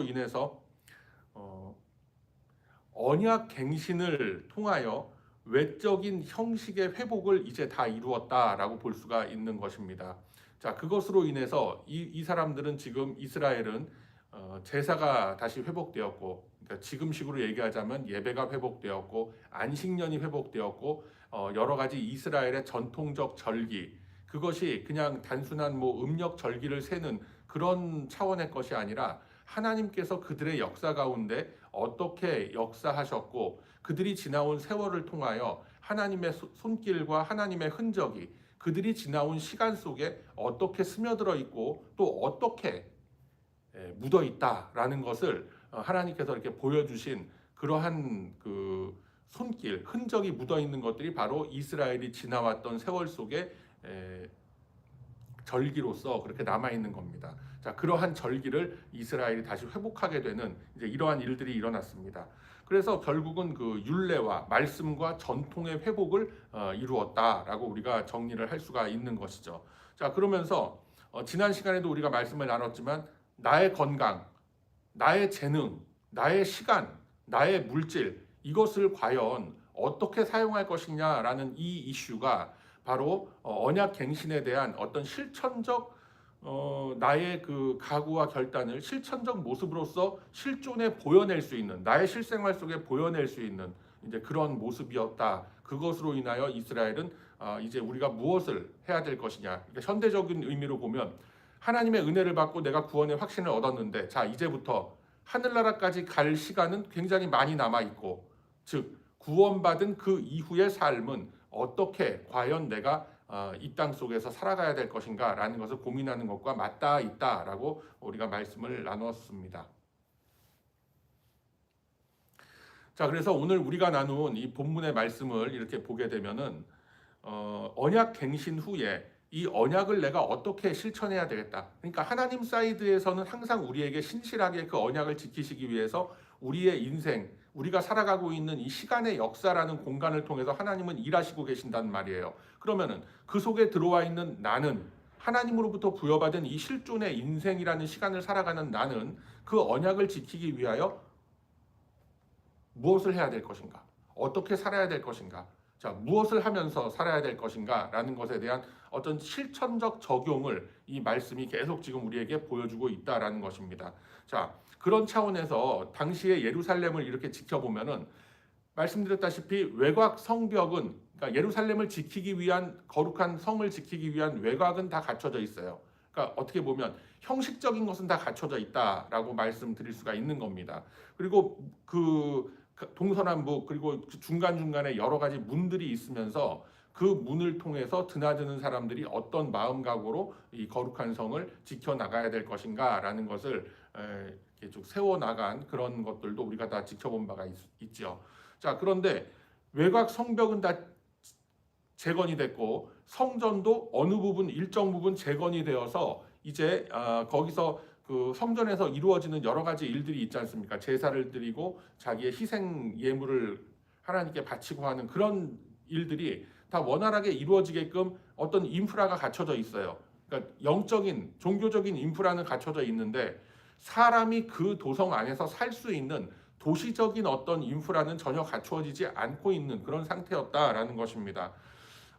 그것으로 인해서 어, 언약 갱신을 통하여 외적인 형식의 회복을 이제 다 이루었다라고 볼 수가 있는 것입니다. 자, 그것으로 인해서 이, 이 사람들은 지금 이스라엘은 어, 제사가 다시 회복되었고, 그러니까 지금식으로 얘기하자면 예배가 회복되었고, 안식년이 회복되었고, 어, 여러 가지 이스라엘의 전통적 절기, 그것이 그냥 단순한 뭐 음력 절기를 세는 그런 차원의 것이 아니라 하나님께서 그들의 역사 가운데 어떻게 역사하셨고 그들이 지나온 세월을 통하여 하나님의 소- 손길과 하나님의 흔적이 그들이 지나온 시간 속에 어떻게 스며들어 있고 또 어떻게 예, 묻어 있다라는 것을 어, 하나님께서 이렇게 보여주신 그러한 그 손길 흔적이 묻어 있는 것들이 바로 이스라엘이 지나왔던 세월 속에 에, 절기로서 그렇게 남아 있는 겁니다. 자, 그러한 절기를 이스라엘이 다시 회복하게 되는 이제 이러한 일들이 일어났습니다. 그래서 결국은 그 율례와 말씀과 전통의 회복을 어, 이루었다라고 우리가 정리를 할 수가 있는 것이죠. 자, 그러면서 어, 지난 시간에도 우리가 말씀을 나눴지만 나의 건강, 나의 재능, 나의 시간, 나의 물질 이것을 과연 어떻게 사용할 것이냐라는 이 이슈가 바로 어, 언약 갱신에 대한 어떤 실천적 어, 나의 그 각오와 결단을 실천적 모습으로서 실존에 보여낼 수 있는 나의 실생활 속에 보여낼 수 있는 이제 그런 모습이었다. 그것으로 인하여 이스라엘은 어, 이제 우리가 무엇을 해야 될 것이냐. 그러니까 현대적인 의미로 보면 하나님의 은혜를 받고 내가 구원의 확신을 얻었는데 자 이제부터 하늘나라까지 갈 시간은 굉장히 많이 남아 있고 즉 구원받은 그 이후의 삶은 어떻게 과연 내가 어, 이 땅 속에서 살아가야 될 것인가라는 것을 고민하는 것과 맞닿아 있다라고 우리가 말씀을 나누었습니다. 자, 그래서 오늘 우리가 나눈 이 본문의 말씀을 이렇게 보게 되면은 어, 언약 갱신 후에 이 언약을 내가 어떻게 실천해야 되겠다. 그러니까 하나님 사이드에서는 항상 우리에게 신실하게 그 언약을 지키시기 위해서 우리의 인생, 우리가 살아가고 있는 이 시간의 역사라는 공간을 통해서 하나님은 일하시고 계신단 말이에요. 그러면은 그 속에 들어와 있는 나는 하나님으로부터 부여받은 이 실존의 인생이라는 시간을 살아가는 나는 그 언약을 지키기 위하여 무엇을 해야 될 것인가? 어떻게 살아야 될 것인가? 자, 무엇을 하면서 살아야 될 것인가라는 것에 대한 어떤 실천적 적용을 이 말씀이 계속 지금 우리에게 보여주고 있다라는 것입니다. 자, 그런 차원에서 당시의 예루살렘을 이렇게 지켜보면은 말씀드렸다시피 외곽 성벽은 그러니까 예루살렘을 지키기 위한 거룩한 성을 지키기 위한 외곽은 다 갖춰져 있어요. 그러니까 어떻게 보면 형식적인 것은 다 갖춰져 있다라고 말씀드릴 수가 있는 겁니다. 그리고 그 동서남북 그리고 중간 중간에 여러 가지 문들이 있으면서 그 문을 통해서 드나드는 사람들이 어떤 마음각으로 이 거룩한 성을 지켜 나가야 될 것인가라는 것을 에, 이렇게 쭉 세워 나간 그런 것들도 우리가 다 지켜본 바가 있, 있죠. 자 그런데 외곽 성벽은 다 재건이 됐고 성전도 어느 부분 일정 부분 재건이 되어서 이제 아, 거기서 그 성전에서 이루어지는 여러 가지 일들이 있지 않습니까? 제사를 드리고 자기의 희생 예물을 하나님께 바치고 하는 그런 일들이 다 원활하게 이루어지게끔 어떤 인프라가 갖춰져 있어요. 그러니까 영적인 종교적인 인프라는 갖춰져 있는데 사람이 그 도성 안에서 살 수 있는 도시적인 어떤 인프라는 전혀 갖추어지지 않고 있는 그런 상태였다라는 것입니다.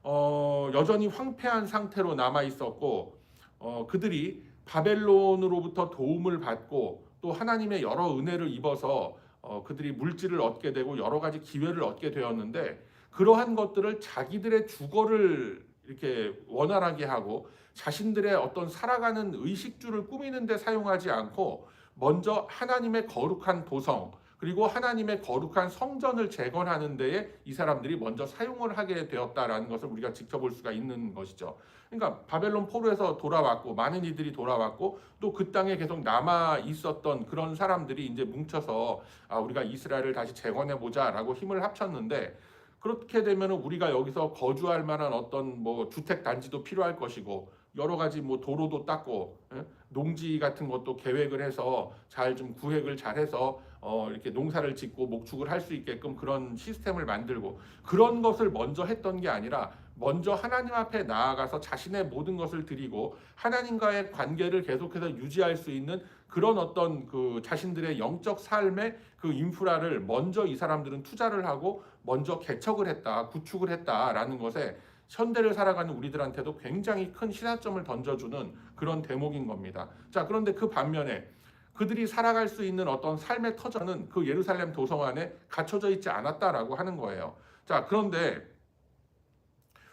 어, 여전히 황폐한 상태로 남아 있었고 어, 그들이 바벨론으로부터 도움을 받고 또 하나님의 여러 은혜를 입어서 어, 그들이 물질을 얻게 되고 여러 가지 기회를 얻게 되었는데 그러한 것들을 자기들의 주거를 이렇게 원활하게 하고 자신들의 어떤 살아가는 의식주를 꾸미는 데 사용하지 않고 먼저 하나님의 거룩한 도성 그리고 하나님의 거룩한 성전을 재건하는 데에 이 사람들이 먼저 사용을 하게 되었다라는 것을 우리가 지켜볼 수가 있는 것이죠. 그러니까 바벨론 포로에서 돌아왔고 많은 이들이 돌아왔고 또 그 땅에 계속 남아 있었던 그런 사람들이 이제 뭉쳐서 아 우리가 이스라엘을 다시 재건해 보자라고 힘을 합쳤는데 그렇게 되면 우리가 여기서 거주할 만한 어떤 뭐 주택 단지도 필요할 것이고 여러 가지 뭐 도로도 닦고 예? 농지 같은 것도 계획을 해서 잘 좀 구획을 잘 해서 어 이렇게 농사를 짓고 목축을 할 수 있게끔 그런 시스템을 만들고 그런 것을 먼저 했던 게 아니라 먼저 하나님 앞에 나아가서 자신의 모든 것을 드리고 하나님과의 관계를 계속해서 유지할 수 있는 그런 어떤 그 자신들의 영적 삶의 그 인프라를 먼저 이 사람들은 투자를 하고 먼저 개척을 했다, 구축을 했다라는 것에 현대를 살아가는 우리들한테도 굉장히 큰 시사점을 던져주는 그런 대목인 겁니다. 자, 그런데 그 반면에 그들이 살아갈 수 있는 어떤 삶의 터전은 그 예루살렘 도성 안에 갖춰져 있지 않았다라고 하는 거예요. 자, 그런데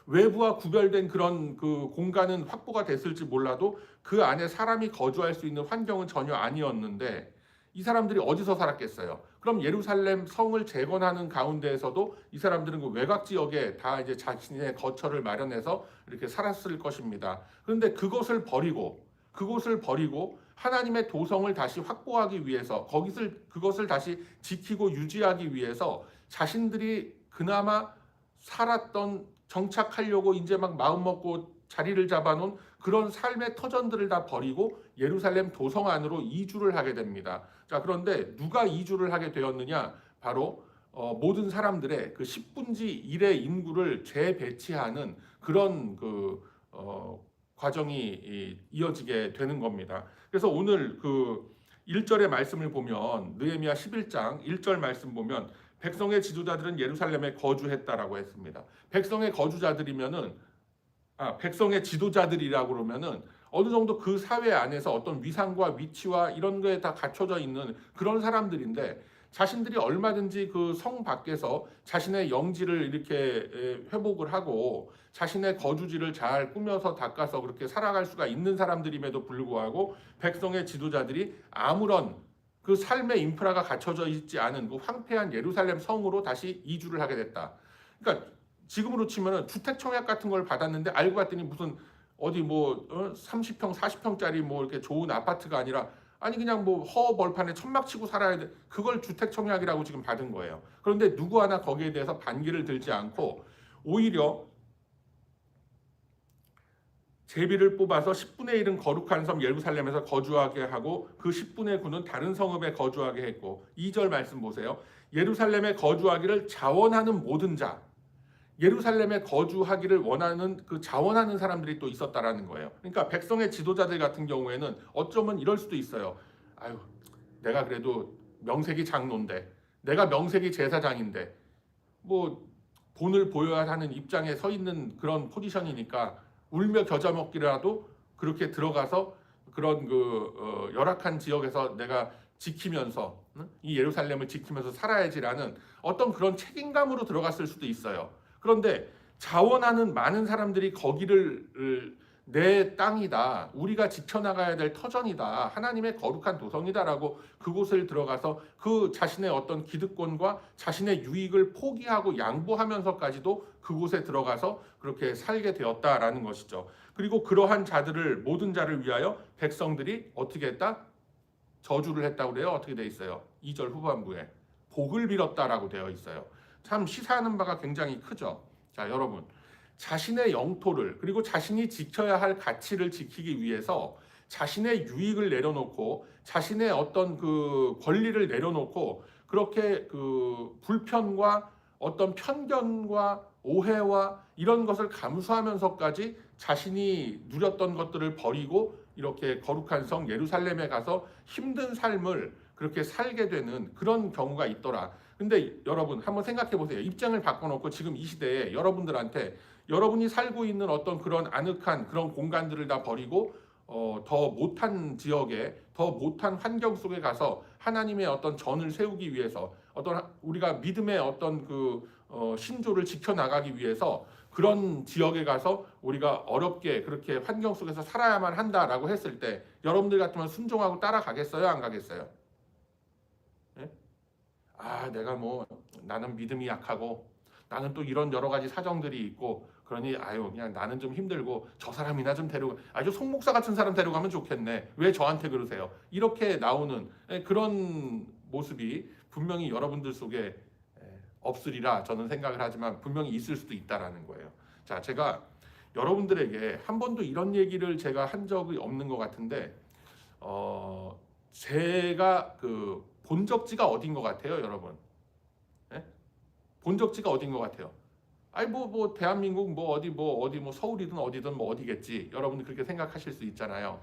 외부와 구별된 그런 그 공간은 확보가 됐을지 몰라도 그 안에 사람이 거주할 수 있는 환경은 전혀 아니었는데 이 사람들이 어디서 살았겠어요? 그럼 예루살렘 성을 재건하는 가운데에서도 이 사람들은 그 외곽 지역에 다 이제 자신의 거처를 마련해서 이렇게 살았을 것입니다. 그런데 그것을 버리고 그곳을 버리고 하나님의 도성을 다시 확보하기 위해서 거기를 그것을 다시 지키고 유지하기 위해서 자신들이 그나마 살았던 정착하려고 이제 막 마음 먹고 자리를 잡아놓은 그런 삶의 터전들을 다 버리고 예루살렘 도성 안으로 이주를 하게 됩니다. 자 그런데 누가 이주를 하게 되었느냐? 바로 어, 모든 사람들의 그 10분지 1의 인구를 재배치하는 그런 그 어, 과정이 이, 이어지게 되는 겁니다. 그래서 오늘 그 1절의 말씀을 보면 느헤미야 11장 1절 말씀 보면 백성의 지도자들은 예루살렘에 거주했다라고 했습니다. 백성의 거주자들이면은 아 백성의 지도자들이라고 그러면은 어느 정도 그 사회 안에서 어떤 위상과 위치와 이런 거에 다 갖춰져 있는 그런 사람들인데 자신들이 얼마든지 그 성 밖에서 자신의 영지를 이렇게 회복을 하고 자신의 거주지를 잘 꾸며서 닦아서 그렇게 살아갈 수가 있는 사람들임에도 불구하고 백성의 지도자들이 아무런 그 삶의 인프라가 갖춰져 있지 않은 그 황폐한 예루살렘 성으로 다시 이주를 하게 됐다. 그러니까 지금으로 치면은 주택 청약 같은 걸 받았는데 알고 봤더니 무슨 어디 뭐 30평, 40평짜리 뭐 이렇게 좋은 아파트가 아니라 아니 그냥 뭐 허 벌판에 천막 치고 살아야 돼. 그걸 주택 청약이라고 지금 받은 거예요. 그런데 누구 하나 거기에 대해서 반기를 들지 않고 오히려 제비를 뽑아서 10분의 1은 거룩한 섬 예루살렘에서 거주하게 하고 그 10분의 9는 다른 성읍에 거주하게 했고 2절 말씀 보세요. 예루살렘에 거주하기를 자원하는 모든 자 예루살렘에 거주하기를 원하는 그 자원하는 사람들이 또 있었다라는 거예요. 그러니까 백성의 지도자들 같은 경우에는 어쩌면 이럴 수도 있어요. 아유, 내가 그래도 명색이 장로인데, 내가 명색이 제사장인데, 뭐 본을 보여야 하는 입장에 서 있는 그런 포지션이니까 울며 겨자 먹기라도 그렇게 들어가서 그런 그 어, 열악한 지역에서 내가 지키면서 응? 이 예루살렘을 지키면서 살아야지라는 어떤 그런 책임감으로 들어갔을 수도 있어요. 그런데 자원하는 많은 사람들이 거기를 내 땅이다. 우리가 지켜나가야 될 터전이다. 하나님의 거룩한 도성이다라고 그곳을 들어가서 그 자신의 어떤 기득권과 자신의 유익을 포기하고 양보하면서까지도 그곳에 들어가서 그렇게 살게 되었다라는 것이죠. 그리고 그러한 자들을 모든 자를 위하여 백성들이 어떻게 했다? 저주를 했다고 그래요. 어떻게 돼 있어요? 2절 후반부에 복을 빌었다라고 되어 있어요. 참 시사하는 바가 굉장히 크죠. 자, 여러분. 자신의 영토를 그리고 자신이 지켜야 할 가치를 지키기 위해서 자신의 유익을 내려놓고 자신의 어떤 그 권리를 내려놓고 그렇게 그 불편과 어떤 편견과 오해와 이런 것을 감수하면서까지 자신이 누렸던 것들을 버리고 이렇게 거룩한 성 예루살렘에 가서 힘든 삶을 그렇게 살게 되는 그런 경우가 있더라. 근데 여러분 한번 생각해 보세요. 입장을 바꿔놓고 지금 이 시대에 여러분들한테 여러분이 살고 있는 어떤 그런 아늑한 그런 공간들을 다 버리고 어, 더 못한 지역에 더 못한 환경 속에 가서 하나님의 어떤 전을 세우기 위해서 어떤 우리가 믿음의 어떤 그 어, 신조를 지켜 나가기 위해서 그런 지역에 가서 우리가 어렵게 그렇게 환경 속에서 살아야만 한다라고 했을 때 여러분들 같으면 순종하고 따라가겠어요 안 가겠어요? 아, 내가 뭐 나는 믿음이 약하고 나는 또 이런 여러 가지 사정들이 있고 그러니 아유 그냥 나는 좀 힘들고 저 사람이나 좀 데려가 아주 송목사 같은 사람 데려가면 좋겠네. 왜 저한테 그러세요? 이렇게 나오는 예, 그런 모습이 분명히 여러분들 속에 예, 없으리라 저는 생각을 하지만 분명히 있을 수도 있다라는 거예요. 자 제가 여러분들에게 한 번도 이런 얘기를 제가 한 적이 없는 것 같은데 어 제가 그 본적지가 어딘 것 같아요, 여러분? 예? 본적지가 어딘 것 같아요? 아니 뭐뭐 대한민국 뭐 어디 뭐 어디 뭐 서울이든 어디든 뭐 어디겠지. 여러분 그렇게 생각하실 수 있잖아요.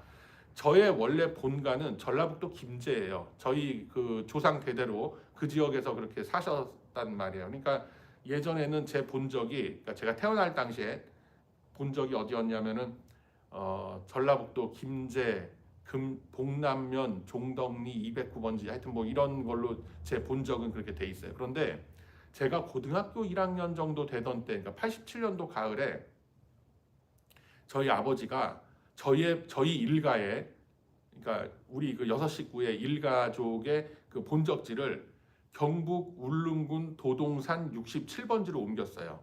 저의 원래 본가는 전라북도 김제예요. 저희 그 조상 대대로 그 지역에서 그렇게 사셨단 말이에요. 그러니까 예전에는 제 본적이 그러니까 제가 태어날 당시에 본적이 어디였냐면은 어, 전라북도 김제 금 봉남면 종덕리 209번지 하여튼 뭐 이런 걸로 제 본 적은 그렇게 돼 있어요. 그런데 제가 고등학교 1학년 정도 되던 때, 그러니까 87년도 가을에 저희 아버지가 저희의 저희 일가에 그러니까 우리 그 여섯 식구의 일가족의 그 본적지를 경북 울릉군 도동산 67번지로 옮겼어요.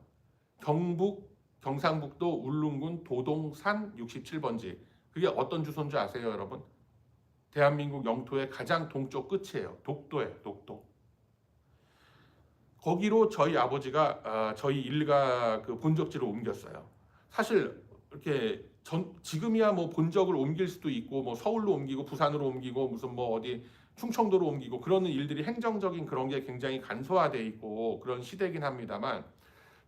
경북 경상북도 울릉군 도동산 67번지. 그게 어떤 주소인지 아세요, 여러분? 대한민국 영토의 가장 동쪽 끝이에요. 독도예요, 독도. 거기로 저희 아버지가 아, 저희 일가 그 본적지를 옮겼어요. 사실 이렇게 전 지금이야 뭐 본적을 옮길 수도 있고 뭐 서울로 옮기고 부산으로 옮기고 무슨 뭐 어디 충청도로 옮기고 그러는 일들이 행정적인 그런 게 굉장히 간소화돼 있고 그런 시대긴 합니다만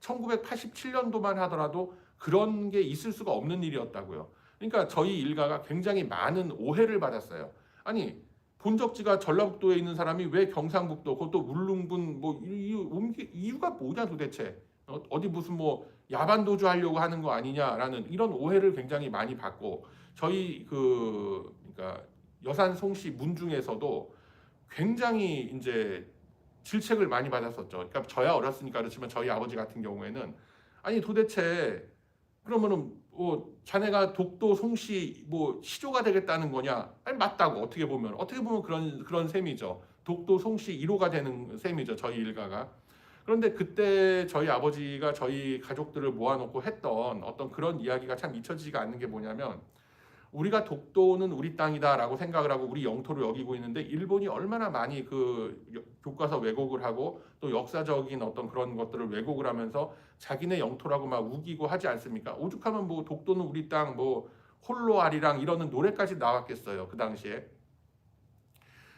1987년도만 하더라도 그런 게 있을 수가 없는 일이었다고요. 그러니까 저희 일가가 굉장히 많은 오해를 받았어요. 아니 본적지가 전라북도에 있는 사람이 왜 경상북도 그것도 울릉군 뭐 이유가 뭐냐 도대체 어, 어디 무슨 뭐 야반 도주 하려고 하는 거 아니냐라는 이런 오해를 굉장히 많이 받고 저희 그 그러니까 여산 송시 문중에서도 굉장히 이제 질책을 많이 받았었죠. 그러니까 저야 어렸으니까 그렇지만 저희 아버지 같은 경우에는 아니 도대체 그러면은 뭐 자네가 독도 송시 뭐 시조가 되겠다는 거냐? 아니 맞다고 어떻게 보면 어떻게 보면 그런 그런 셈이죠. 독도 송시 1호가 되는 셈이죠. 저희 일가가. 그런데 그때 저희 아버지가 저희 가족들을 모아놓고 했던 어떤 그런 이야기가 참 잊혀지지가 않는 게 뭐냐면 우리가 독도는 우리 땅이다라고 생각을 하고 우리 영토를 여기고 있는데 일본이 얼마나 많이 그 여- 교과서 왜곡을 하고 또 역사적인 어떤 그런 것들을 왜곡을 하면서 자기네 영토라고 막 우기고 하지 않습니까? 오죽하면 뭐 독도는 우리 땅 뭐 홀로 아리랑 이러는 노래까지 나왔겠어요 그 당시에.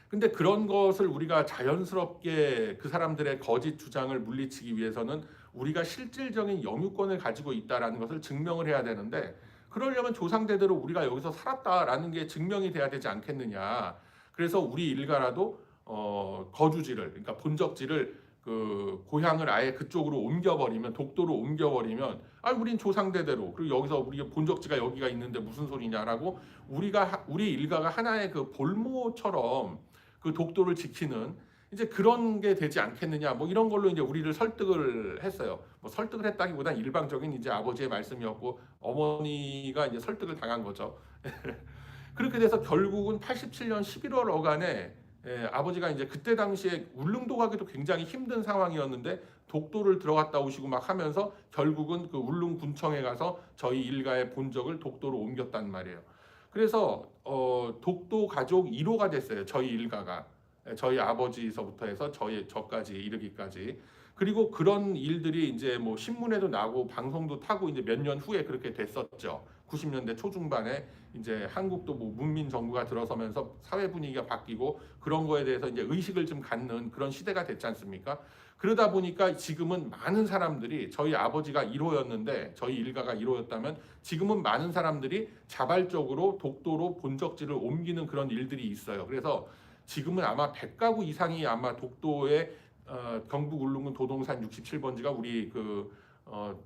근데 그런 것을 우리가 자연스럽게 그 사람들의 거짓 주장을 물리치기 위해서는 우리가 실질적인 영유권을 가지고 있다라는 것을 증명을 해야 되는데 그러려면 조상대대로 우리가 여기서 살았다라는 게 증명이 돼야 되지 않겠느냐. 그래서 우리 일가라도 어, 거주지를 그러니까 본적지를 그 고향을 아예 그쪽으로 옮겨버리면 독도로 옮겨버리면 아 우린 조상대대로 그리고 여기서 우리 본적지가 여기가 있는데 무슨 소리냐라고 우리가 하- 우리 일가가 하나의 그 볼모처럼 그 독도를 지키는 이제 그런 게 되지 않겠느냐 뭐 이런 걸로 이제 우리를 설득을 했어요. 뭐 설득을 했다기보단 일방적인 이제 아버지의 말씀이었고 어머니가 이제 설득을 당한 거죠. 그렇게 돼서 결국은 87년 11월 어간에 예, 아버지가 이제 그때 당시에 울릉도 가기도 굉장히 힘든 상황이었는데 독도를 들어갔다 오시고 막 하면서 결국은 그 울릉 군청에 가서 저희 일가의 본적을 독도로 옮겼단 말이에요. 그래서 어, 독도 가족 1호가 됐어요. 저희 일가가 예, 저희 아버지서부터 해서 저희 저까지 이르기까지. 그리고 그런 일들이 이제 뭐 신문에도 나고 방송도 타고 이제 몇 년 후에 그렇게 됐었죠. 90년대 초중반에 이제 한국도 뭐 문민 정부가 들어서면서 사회 분위기가 바뀌고 그런 거에 대해서 이제 의식을 좀 갖는 그런 시대가 됐지 않습니까? 그러다 보니까 지금은 많은 사람들이 저희 아버지가 1호였는데 저희 일가가 1호였다면 지금은 많은 사람들이 자발적으로 독도로 본적지를 옮기는 그런 일들이 있어요. 그래서 지금은 아마 100가구 이상이 아마 독도에 어, 경북 울릉군 도동산 67번지가 우리 그 어,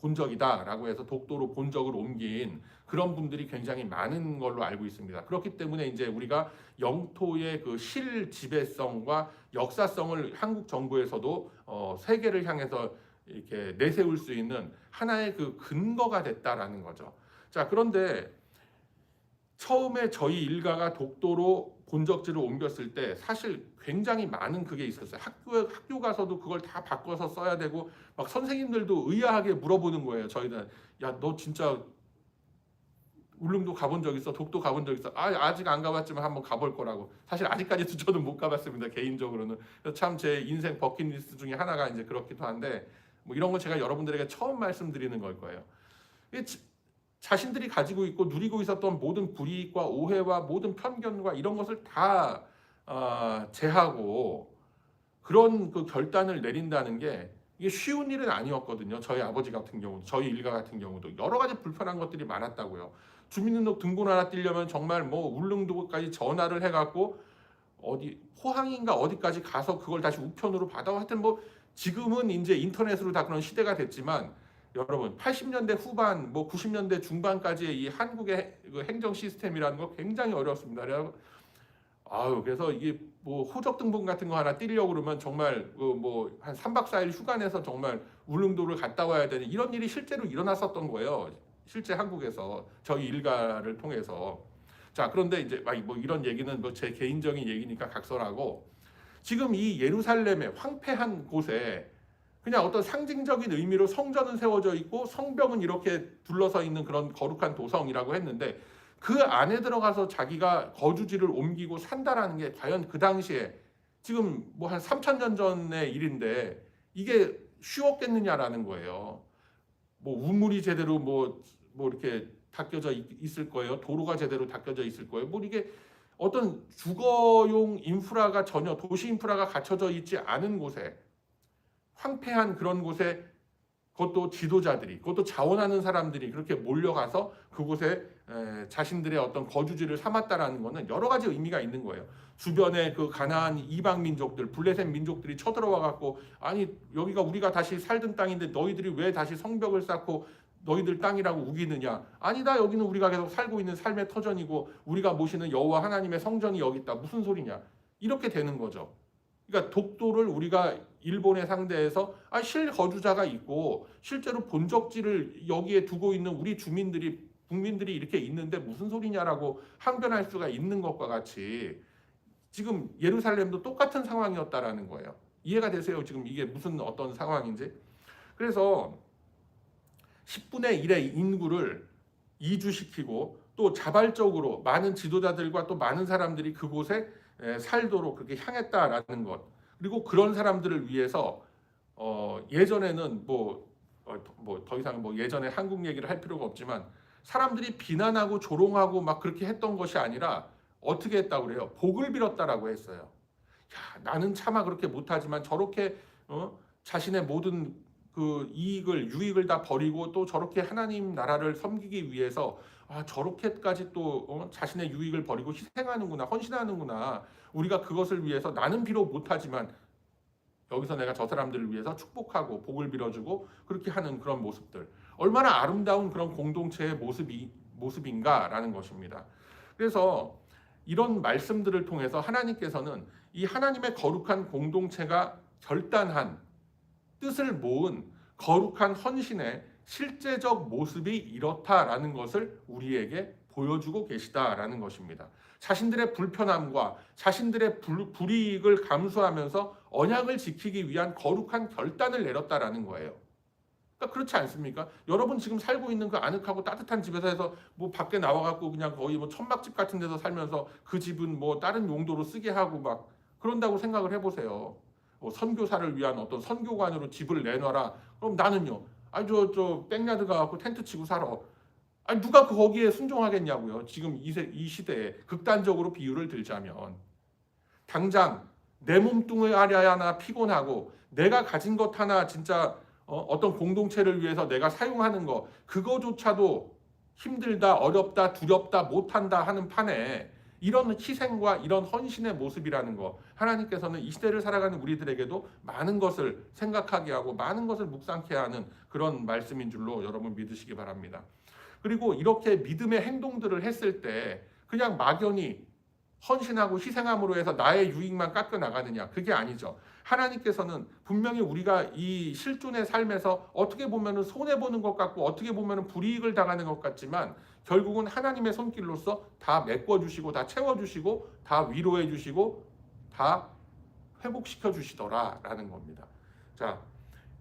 본적이다라고 해서 독도로 본적을 옮긴 그런 분들이 굉장히 많은 걸로 알고 있습니다. 그렇기 때문에 이제 우리가 영토의 그 실지배성과 역사성을 한국 정부에서도 어, 세계를 향해서 이렇게 내세울 수 있는 하나의 그 근거가 됐다라는 거죠. 자, 그런데 처음에 저희 일가가 독도로 본적지를 옮겼을 때 사실 굉장히 많은 그게 있었어요. 학교에 학교 가서도 그걸 다 바꿔서 써야 되고 막 선생님들도 의아하게 물어보는 거예요. 저희는 야 너 진짜 울릉도 가본 적 있어? 독도 가본 적 있어? 아 아직 안 가봤지만 한번 가볼 거라고. 사실 아직까지도 저도 못 가봤습니다. 개인적으로는 참 제 인생 버킷리스트 중에 하나가 이제 그렇기도 한데 뭐 이런 건 제가 여러분들에게 처음 말씀드리는 걸 거예요. 자신들이 가지고 있고 누리고 있었던 모든 불이익과 오해와 모든 편견과 이런 것을 다 어, 제하고 그런 그 결단을 내린다는 게 이게 쉬운 일은 아니었거든요. 저희 아버지 같은 경우도 저희 일가 같은 경우도 여러 가지 불편한 것들이 많았다고요. 주민등록 등본 하나 띄려면 정말 뭐 울릉도까지 전화를 해갖고 어디 포항인가 어디까지 가서 그걸 다시 우편으로 받아 하여튼 뭐 지금은 이제 인터넷으로 다 그런 시대가 됐지만 여러분 80년대 후반 뭐 90년대 중반까지의 이 한국의 해- 그 행정 시스템이라는 거 굉장히. 그래서 아유 그래서 이게 뭐 호적 등본 같은 거 하나 띄려고 그러면 정말 그 뭐한 3박 4일 휴가 내서 정말 울릉도를 갔다 와야 되는 이런 일이 실제로 일어났었던 거예요. 실제 한국에서 저희 일가를 통해서 자 그런데 이제 막 뭐 이런 얘기는 뭐 제 개인적인 얘기니까 각설하고 지금 이 예루살렘의 황폐한 곳에 그냥 어떤 상징적인 의미로 성전은 세워져 있고 성벽은 이렇게 둘러서 있는 그런 거룩한 도성이라고 했는데 그 안에 들어가서 자기가 거주지를 옮기고 산다라는 게 과연 그 당시에 지금 뭐 한 3천 년 전의 일인데 이게 쉬웠겠느냐라는 거예요. 뭐 우물이 제대로 뭐뭐 이렇게 닦여져 있- 있을 거예요. 도로가 제대로 닦여져 있을 거예요. 뭐 이게 어떤 주거용 인프라가 전혀 도시 인프라가 갖춰져 있지 않은 곳에 황폐한 그런 곳에 그것도 지도자들이 그것도 자원하는 사람들이 그렇게 몰려가서 그곳에 에, 자신들의 어떤 거주지를 삼았다라는 것은 여러 가지 의미가 있는 거예요. 주변에 그 가나안 이방 민족들, 블레셋 민족들이 쳐들어와 갖고 아니 여기가 우리가 다시 살던 땅인데 너희들이 왜 다시 성벽을 쌓고 너희들 땅이라고 우기느냐? 아니다 여기는 우리가 계속 살고 있는 삶의 터전이고 우리가 모시는 여호와 하나님의 성전이 여기 있다. 무슨 소리냐? 이렇게 되는 거죠. 그러니까 독도를 우리가 일본에 상대해서 아, 실거주자가 있고 실제로 본적지를 여기에 두고 있는 우리 주민들이 국민들이 이렇게 있는데 무슨 소리냐라고 항변할 수가 있는 것과 같이 지금 예루살렘도 똑같은 상황이었다라는 거예요. 이해가 되세요? 지금 이게 무슨 어떤 상황인지. 그래서 10분의 1의 인구를 이주시키고 또 자발적으로 많은 지도자들과 또 많은 사람들이 그곳에 에, 살도록 그렇게 향했다라는 것. 그리고 그런 사람들을 위해서 어, 예전에는 뭐뭐더 이상 뭐 예전에 한국 얘기를 할 필요가 없지만 사람들이 비난하고 조롱하고 막 그렇게 했던 것이 아니라 어떻게 했다고 그래요? 복을 빌었다라고 했어요. 야, 나는 차마 그렇게 못하지만 저렇게 어? 자신의 모든 그 이익을 유익을 다 버리고 또 저렇게 하나님 나라를 섬기기 위해서 아 저렇게까지 또 어? 자신의 유익을 버리고 희생하는구나 헌신하는구나 우리가 그것을 위해서 나는 비록 못하지만 여기서 내가 저 사람들을 위해서 축복하고 복을 빌어주고 그렇게 하는 그런 모습들 얼마나 아름다운 그런 공동체의 모습이 모습인가라는 것입니다. 그래서 이런 말씀들을 통해서 하나님께서는 이 하나님의 거룩한 공동체가 결단한 뜻을 모은 거룩한 헌신의 실제적 모습이 이렇다라는 것을 우리에게 보여주고 계시다라는 것입니다. 자신들의 불편함과 자신들의 불, 불이익을 감수하면서 언약을 지키기 위한 거룩한 결단을 내렸다라는 거예요. 그러니까 그렇지 않습니까? 여러분 지금 살고 있는 그 아늑하고 따뜻한 집에서 뭐 밖에 나와갖고 그냥 거의 뭐 천막집 같은 데서 살면서 그 집은 뭐 다른 용도로 쓰게 하고 막 그런다고 생각을 해보세요. 뭐 선교사를 위한 어떤 선교관으로 집을 내놔라. 그럼 나는요. 아니 저 저 백야드 가갖고 텐트 치고 살아. 아니 누가 그 거기에 순종하겠냐고요. 지금 이, 세, 이 시대에 극단적으로 비유를 들자면 당장 내 몸뚱이 하나 피곤하고 내가 가진 것 하나 진짜 어, 어떤 공동체를 위해서 내가 사용하는 거 그거조차도 힘들다 어렵다 두렵다 못한다 하는 판에 이런 희생과 이런 헌신의 모습이라는 거 하나님께서는 이 시대를 살아가는 우리들에게도 많은 것을 생각하게 하고 많은 것을 묵상케 하는 그런 말씀인 줄로 여러분 믿으시기 바랍니다. 그리고 이렇게 믿음의 행동들을 했을 때 그냥 막연히 헌신하고 희생함으로 해서 나의 유익만 깎여 나가느냐 그게 아니죠. 하나님께서는 분명히 우리가 이 실존의 삶에서 어떻게 보면은 손해 보는 것 같고 어떻게 보면은 불이익을 당하는 것 같지만 결국은 하나님의 손길로서 다 메꿔 주시고 다 채워 주시고 다 위로해 주시고 다 회복시켜 주시더라라는 겁니다. 자,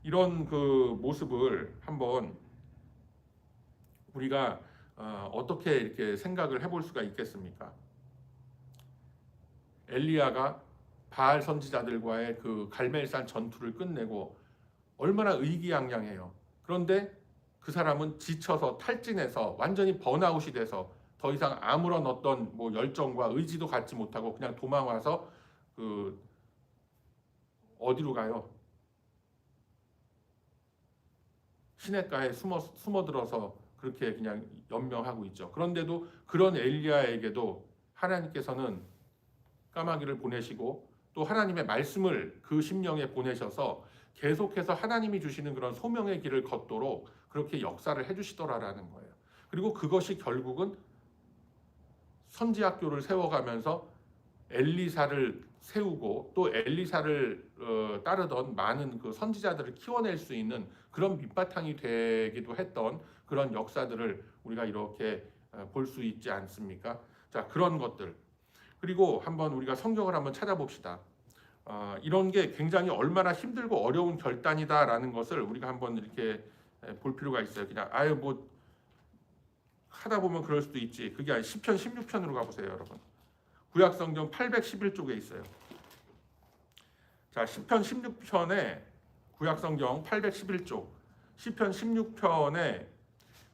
이런 그 모습을 한번 우리가 어, 어떻게 이렇게 생각을 해볼 수가 있겠습니까? 엘리야가 바알 선지자들과의 그 갈멜산 전투를 끝내고 얼마나 의기양양해요. 그런데 그 사람은 지쳐서 탈진해서 완전히 번아웃이 돼서 더 이상 아무런 어떤 뭐 열정과 의지도 갖지 못하고 그냥 도망와서 그 어디로 가요? 시냇가에 숨어 숨어 들어서 그렇게 그냥 연명하고 있죠. 그런데도 그런 엘리야에게도 하나님께서는 까마귀를 보내시고 또 하나님의 말씀을 그 심령에 보내셔서 계속해서 하나님이 주시는 그런 소명의 길을 걷도록 그렇게 역사를 해주시더라라는 거예요. 그리고 그것이 결국은 선지학교를 세워가면서 엘리사를 세우고 또 엘리사를 어, 따르던 많은 그 선지자들을 키워낼 수 있는 그런 밑바탕이 되기도 했던 그런 역사들을 우리가 이렇게 어, 볼수 있지 않습니까? 자 그런 것들 그리고 한번 우리가 성경을 한번 찾아봅시다. 어, 이런 게 굉장히 얼마나 힘들고 어려운 결단이다라는 것을 우리가 한번 이렇게 에, 볼 필요가 있어요. 그냥 아유 뭐 하다 보면 그럴 수도 있지. 그게 아니 10편 16편으로 가보세요, 여러분. 구약 성경 811쪽에 있어요. 자, 10편 16편에 구약 성경 811쪽 10편 16편에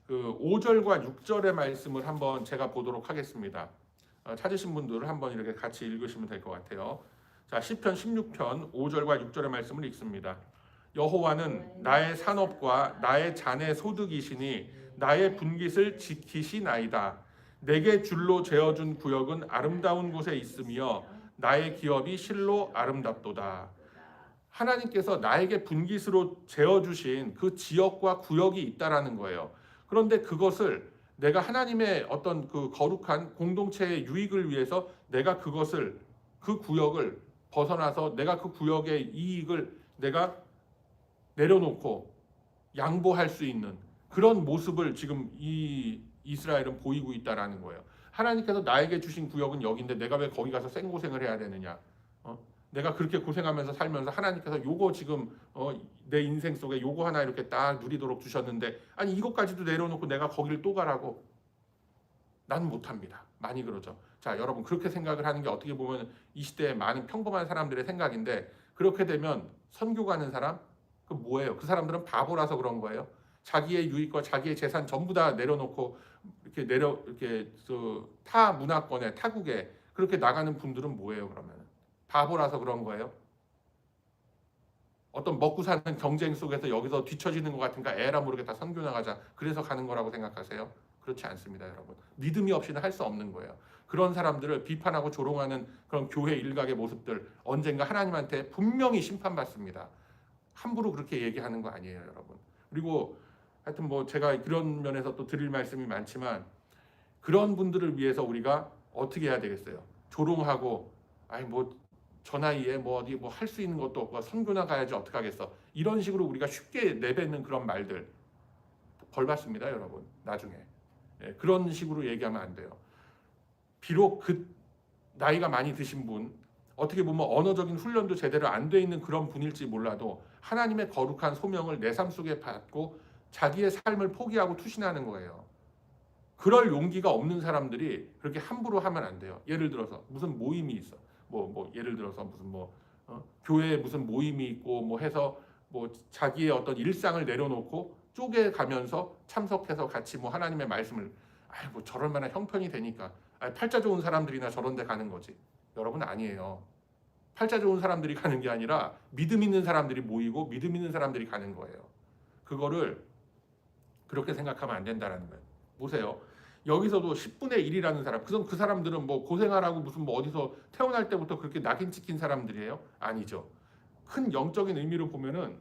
그 5절과 6절의 말씀을 한번 제가 보도록 하겠습니다. 어, 찾으신 분들은 한번 이렇게 같이 읽으시면 될 것 같아요. 자, 10편 16편 5절과 6절의 말씀을 읽습니다. 여호와는 나의 산업과 나의 잔의 소득이시니 나의 분깃을 지키시나이다. 내게 줄로 재어준 구역은 아름다운 곳에 있으며 나의 기업이 실로 아름답도다. 하나님께서 나에게 분깃으로 재어주신 그 지역과 구역이 있다라는 거예요. 그런데 그것을 내가 하나님의 어떤 그 거룩한 공동체의 유익을 위해서 내가 그것을 그 구역을 벗어나서 내가 그 구역의 이익을 내가 내려놓고 양보할 수 있는 그런 모습을 지금 이 이스라엘은 보이고 있다라는 거예요. 하나님께서 나에게 주신 구역은 여기인데 내가 왜 거기 가서 생고생을 해야 되느냐? 어? 내가 그렇게 고생하면서 살면서 하나님께서 요거 지금 어, 내 인생 속에 요거 하나 이렇게 딱 누리도록 주셨는데 아니 이것까지도 내려놓고 내가 거기를 또 가라고 난 못합니다. 많이 그러죠. 자 여러분 그렇게 생각을 하는 게 어떻게 보면 이 시대의 많은 평범한 사람들의 생각인데 그렇게 되면 선교 가는 사람 그 뭐예요? 그 사람들은 바보라서 그런 거예요. 자기의 유익과 자기의 재산 전부 다 내려놓고 이렇게 내려 이렇게 타 문화권에 타국에 그렇게 나가는 분들은 뭐예요 그러면 바보라서 그런 거예요. 어떤 먹고 사는 경쟁 속에서 여기서 뒤처지는 것 같으니까 에라 모르게 다 선교 나가자 그래서 가는 거라고 생각하세요? 그렇지 않습니다 여러분. 믿음이 없이는 할 수 없는 거예요. 그런 사람들을 비판하고 조롱하는 그런 교회 일각의 모습들 언젠가 하나님한테 분명히 심판받습니다. 함부로 그렇게 얘기하는 거 아니에요 여러분. 그리고 하여튼 뭐 제가 그런 면에서 또 드릴 말씀이 많지만 그런 분들을 위해서 우리가 어떻게 해야 되겠어요? 조롱하고 아니 뭐 저 나이에 뭐 어디 뭐 할 수 있는 것도 없고 선교나 가야지 어떡 하겠어 이런 식으로 우리가 쉽게 내뱉는 그런 말들 벌 받습니다 여러분 나중에 예, 그런 식으로 얘기하면 안 돼요 비록 그 나이가 많이 드신 분 어떻게 보면 언어적인 훈련도 제대로 안 돼 있는 그런 분일지 몰라도 하나님의 거룩한 소명을 내 삶 속에 받고 자기의 삶을 포기하고 투신하는 거예요. 그럴 용기가 없는 사람들이 그렇게 함부로 하면 안 돼요. 예를 들어서 무슨 모임이 있어. 뭐, 뭐 예를 들어서 무슨 뭐 어? 교회에 무슨 모임이 있고 뭐 해서 뭐 자기의 어떤 일상을 내려놓고 쪼개 가면서 참석해서 같이 뭐 하나님의 말씀을 아이 뭐 저럴 만한 형편이 되니까 팔자 좋은 사람들이나 저런 데 가는 거지. 여러분 아니에요. 팔자 좋은 사람들이 가는 게 아니라 믿음 있는 사람들이 모이고 믿음 있는 사람들이 가는 거예요. 그거를 그렇게 생각하면 안 된다라는 거예요. 보세요. 여기서도 10분의 1이라는 사람, 그럼 그 사람들은 뭐 고생하라고 무슨 뭐 어디서 태어날 때부터 그렇게 낙인 찍힌 사람들이에요? 아니죠. 큰 영적인 의미로 보면은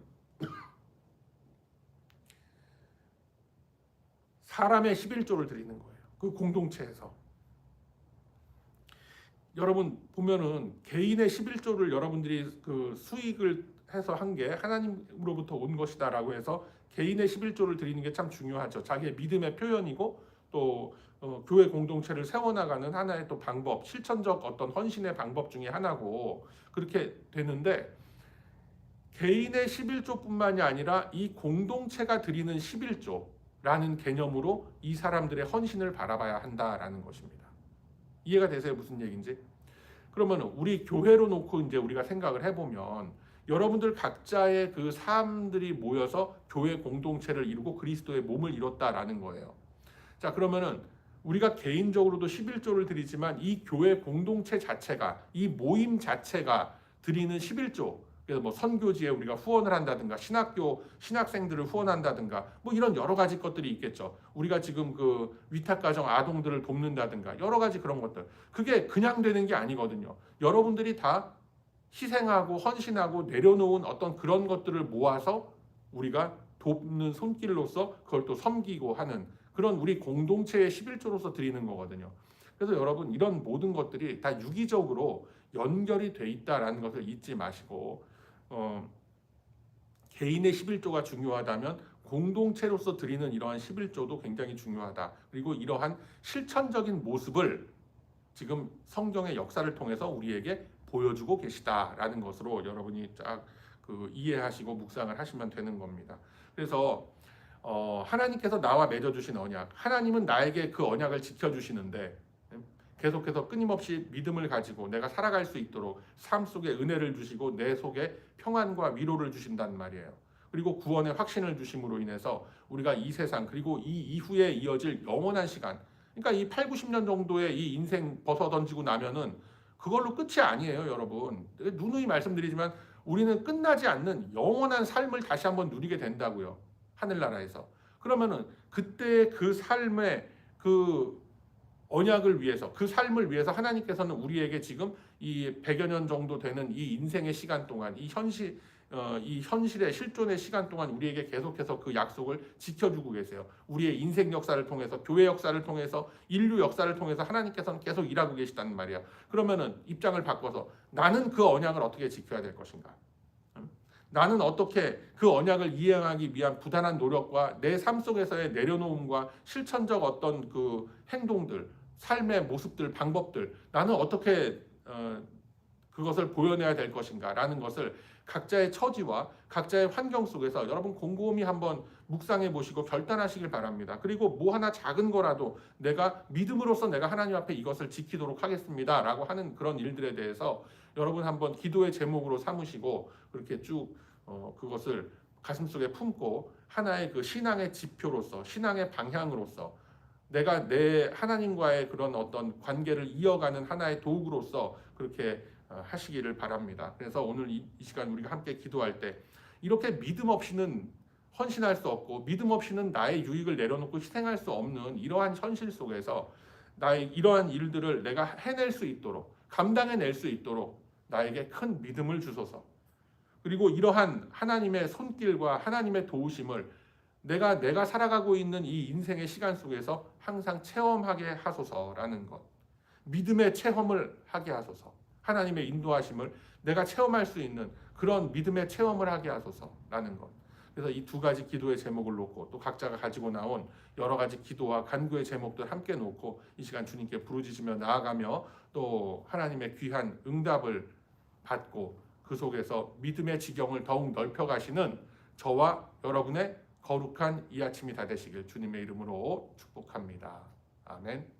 사람의 11조를 드리는 거예요. 그 공동체에서. 여러분 보면은 개인의 11조를 여러분들이 그 수익을 해서 한 게 하나님으로부터 온 것이다라고 해서 개인의 11조를 드리는 게 참 중요하죠. 자기의 믿음의 표현이고 또 어, 교회 공동체를 세워나가는 하나의 또 방법, 실천적 어떤 헌신의 방법 중에 하나고 그렇게 되는데 개인의 11조뿐만이 아니라 이 공동체가 드리는 11조라는 개념으로 이 사람들의 헌신을 바라봐야 한다라는 것입니다. 이해가 되세요? 무슨 얘기인지? 그러면 우리 교회로 놓고 이제 우리가 생각을 해보면 여러분들 각자의 그 사람들이 모여서 교회 공동체를 이루고 그리스도의 몸을 이뤘다라는 거예요. 자, 그러면은 우리가 개인적으로도 11조를 드리지만 이 교회 공동체 자체가 이 모임 자체가 드리는 11조 그래서 뭐 선교지에 우리가 후원을 한다든가 신학교 신학생들을 후원한다든가 뭐 이런 여러 가지 것들이 있겠죠. 우리가 지금 그 위탁 가정 아동들을 돕는다든가 여러 가지 그런 것들. 그게 그냥 되는 게 아니거든요. 여러분들이 다 희생하고 헌신하고 내려놓은 어떤 그런 것들을 모아서 우리가 돕는 손길로서 그걸 또 섬기고 하는 그런 우리 공동체의 11조로서 드리는 거거든요. 그래서 여러분 이런 모든 것들이 다 유기적으로 연결이 돼 있다라는 것을 잊지 마시고 어, 개인의 11조가 중요하다면 공동체로서 드리는 이러한 11조도 굉장히 중요하다. 그리고 이러한 실천적인 모습을 지금 성경의 역사를 통해서 우리에게 보여주고 계시다라는 것으로 여러분이 딱그 이해하시고 묵상을 하시면 되는 겁니다. 그래서 어, 하나님께서 나와 맺어주신 언약, 하나님은 나에게 그 언약을 지켜주시는데 계속해서 끊임없이 믿음을 가지고 내가 살아갈 수 있도록 삶 속에 은혜를 주시고 내 속에 평안과 위로를 주신단 말이에요. 그리고 구원의 확신을 주심으로 인해서 우리가 이 세상 그리고 이 이후에 이어질 영원한 시간 그러니까 이 8, 90년 정도의 이 인생 벗어 던지고 나면은 그걸로 끝이 아니에요, 여러분. 누누이 말씀드리지만 우리는 끝나지 않는 영원한 삶을 다시 한번 누리게 된다고요. 하늘나라에서. 그러면은 그때 그 삶의 그 언약을 위해서 그 삶을 위해서 하나님께서는 우리에게 지금 이 100여 년 정도 되는 이 인생의 시간 동안 이 현실 어, 이 현실의 실존의 시간 동안 우리에게 계속해서 그 약속을 지켜주고 계세요. 우리의 인생 역사를 통해서 교회 역사를 통해서 인류 역사를 통해서 하나님께서는 계속 일하고 계시다는 말이야. 그러면은 입장을 바꿔서 나는 그 언약을 어떻게 지켜야 될 것인가? 음? 나는 어떻게 그 언약을 이행하기 위한 부단한 노력과 내 삶 속에서의 내려놓음과 실천적 어떤 그 행동들, 삶의 모습들, 방법들, 나는 어떻게 어, 그것을 보여내야 될 것인가라는 것을 각자의 처지와 각자의 환경 속에서 여러분 곰곰이 한번 묵상해 보시고 결단하시길 바랍니다. 그리고 뭐 하나 작은 거라도 내가 믿음으로써 내가 하나님 앞에 이것을 지키도록 하겠습니다 라고 하는 그런 일들에 대해서 여러분 한번 기도의 제목으로 삼으시고 그렇게 쭉 어, 그것을 가슴 속에 품고 하나의 그 신앙의 지표로서 신앙의 방향으로서 내가 내 하나님과의 그런 어떤 관계를 이어가는 하나의 도구로서 그렇게 어, 하시기를 바랍니다. 그래서 오늘 이, 이 시간 우리가 함께 기도할 때 이렇게 믿음 없이는 헌신할 수 없고 믿음 없이는 나의 유익을 내려놓고 희생할 수 없는 이러한 현실 속에서 나의 이러한 일들을 내가 해낼 수 있도록 감당해낼 수 있도록 나에게 큰 믿음을 주소서. 그리고 이러한 하나님의 손길과 하나님의 도우심을 내가 내가 살아가고 있는 이 인생의 시간 속에서 항상 체험하게 하소서라는 것. 믿음의 체험을 하게 하소서. 하나님의 인도하심을 내가 체험할 수 있는 그런 믿음의 체험을 하게 하소서라는 것. 그래서 이 두 가지 기도의 제목을 놓고 또 각자가 가지고 나온 여러 가지 기도와 간구의 제목들 함께 놓고 이 시간 주님께 부르짖으며 나아가며 또 하나님의 귀한 응답을 받고 그 속에서 믿음의 지경을 더욱 넓혀 가시는 저와 여러분의 거룩한 이 아침이 다 되시길 주님의 이름으로 축복합니다. 아멘.